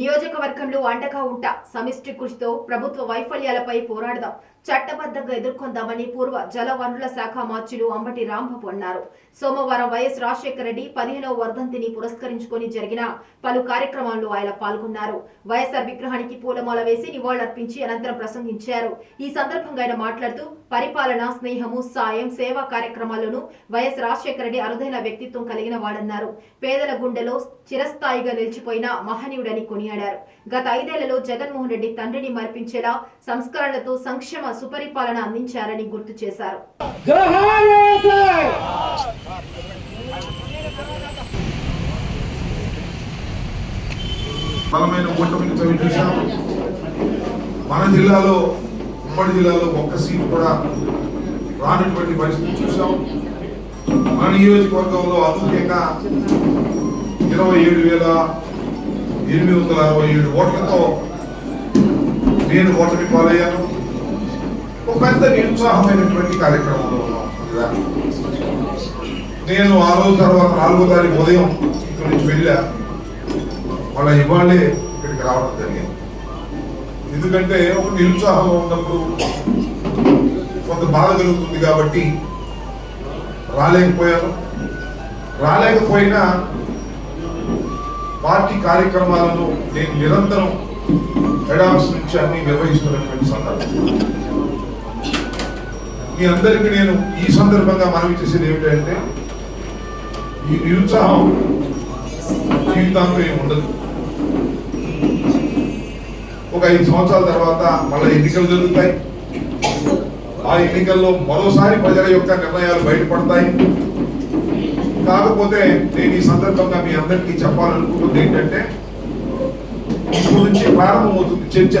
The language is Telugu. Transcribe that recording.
నియోజకవర్గంలో అండగా ఉంటా సమిష్టి కృషితో ప్రభుత్వ వైఫల్యాలపై పోరాడదాం. చట్టబద్ధంగా ఎదుర్కొందామని పూర్వ జల వనరుల శాఖ మార్చులు అంబటి రాంబాబు అన్నారు. సోమవారం వైఎస్ రాజశేఖర రెడ్డి పదిహేనవ వర్ధంతిని పురస్కరించుకొని జరిగిన పలు కార్యక్రమాల్లో ఆయన పాల్గొన్నారు. వైఎస్ఆర్ విగ్రహానికి పూలమాల వేసి నివాళులర్పించి అనంతరం ప్రసంగించారు. ఈ సందర్భంగా ఆయన మాట్లాడుతూ పరిపాలన స్నేహము సాయం సేవా కార్యక్రమాల్లోనూ వైఎస్ రాజశేఖర రెడ్డి అరుదైన వ్యక్తిత్వం కలిగిన వాడన్నారు. పేదల గుండెలో చిరస్థాయిగా నిలిచిపోయిన మహనీయుడని కొనియాడారు. గత ఐదేళ్ళలో జగన్మోహన్ రెడ్డి తండ్రిని మరిపించేలా సంస్కరణలతో సంక్షేమ సుపరిపాలన అందించారని గుర్తు చేశారు. బలమైన ఓటమిని చవి చూశాము. మన జిల్లాలో ఉమ్మడి జిల్లాలో ఒక్క సీటు కూడా రానటువంటి పరిస్థితి చూసాం మన నియోజకవర్గంలో అనూహ్యంగా ఇరవై ఏడు వేల ఎనిమిది వందల అరవై ఏడు ఓట్లతో నేను ఓటమి పాలయ్యాను. ఒక పెద్ద నిరుత్సాహమైనటువంటి కార్యక్రమంలో ఉన్నాం. నేను ఆ రోజు తర్వాత నాలుగో తారీఖు ఉదయం ఇక్కడ నుంచి వెళ్ళా. మళ్ళీ ఇవాళే ఇక్కడికి రావడం జరిగింది. ఎందుకంటే ఒక నిరుత్సాహంలో ఉన్నప్పుడు కొంత బాధ కలుగుతుంది కాబట్టి రాలేకపోయాను. రాలేకపోయినా పార్టీ కార్యక్రమాలను నేను నిరంతరం హెడ్ ఆఫీస్ నుంచి అన్ని నిర్వహిస్తున్నటువంటి సందర్భం. మీ అందరికీ నేను ఈ సందర్భంగా మనవి చేసేది ఏమిటంటే ఈ నిరుత్సాహం జీవితాంతం ఏమి ఉండదు. ఒక ఐదు సంవత్సరాల తర్వాత మళ్ళీ ఎన్నికలు జరుగుతాయి. ఆ ఎన్నికల్లో మరోసారి ప్రజల యొక్క నిర్ణయాలు బయటపడతాయి. కాకపోతే నేను ఈ సందర్భంగా మీ అందరికీ చెప్పాలనుకుంటుంది ఏంటంటే ఇప్పుడు నుంచి ప్రారంభమవుతుంది చర్చ.